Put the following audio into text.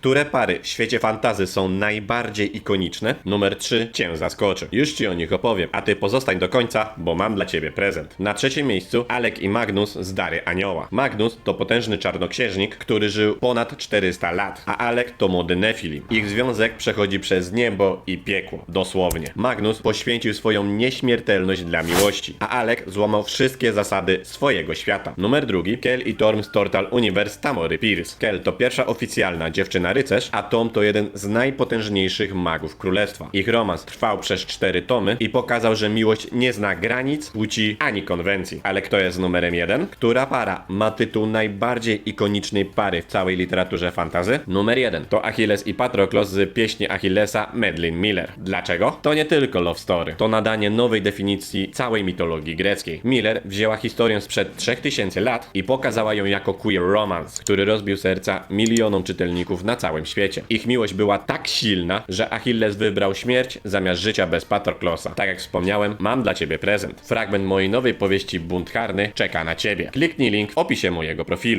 Które pary w świecie fantazy są najbardziej ikoniczne? Numer 3 cię zaskoczy. Już ci o nich opowiem, a ty pozostań do końca, bo mam dla ciebie prezent. Na trzecim miejscu Alek i Magnus z Dary Anioła. Magnus to potężny czarnoksiężnik, który żył ponad 400 lat, a Alek to młody Nefilim. Ich związek przechodzi przez niebo i piekło, dosłownie. Magnus poświęcił swoją nieśmiertelność dla miłości, a Alek złamał wszystkie zasady swojego świata. Numer drugi Kel i Torm z Tortal Universe Tamory Pierce. Kel to pierwsza oficjalna dziewczyna rycerz, a Tom to jeden z najpotężniejszych magów królestwa. Ich romans trwał przez cztery tomy i pokazał, że miłość nie zna granic, płci ani konwencji. Ale kto jest numerem jeden? Która para ma tytuł najbardziej ikonicznej pary w całej literaturze fantazy? Numer jeden to Achilles i Patroklos z pieśni Achillesa Medlin Miller. Dlaczego? To nie tylko love story, to nadanie nowej definicji całej mitologii greckiej. Miller wzięła historię sprzed 3000 lat i pokazała ją jako queer romance, który rozbił serca milionom czytelników na całym świecie. Ich miłość była tak silna, że Achilles wybrał śmierć zamiast życia bez Patroklosa. Tak jak wspomniałem, mam dla ciebie prezent. Fragment mojej nowej powieści Bunt Karny czeka na ciebie. Kliknij link w opisie mojego profilu.